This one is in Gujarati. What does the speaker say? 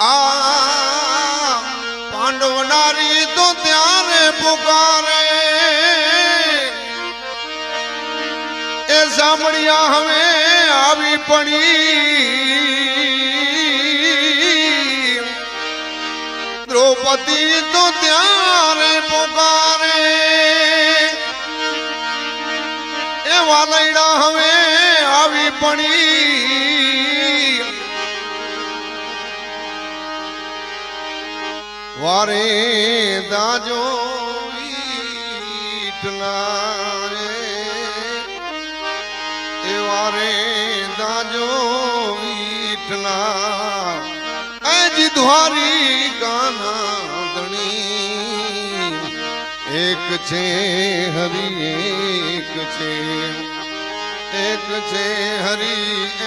આ પાંડવનારી તો ત્યારે પુકારે. એ સાંભળ્યા હવે આવી પડી. દ્રૌપદી તો ત્યારે પુકારે. એ વાલૈડા હવે આવી પડી. વારે દાજો વીટલા રે એ વારે દાજો ઈટના એજી દ્વારી ગાના ધણી એક છે હરી, એક છે એક છે હરી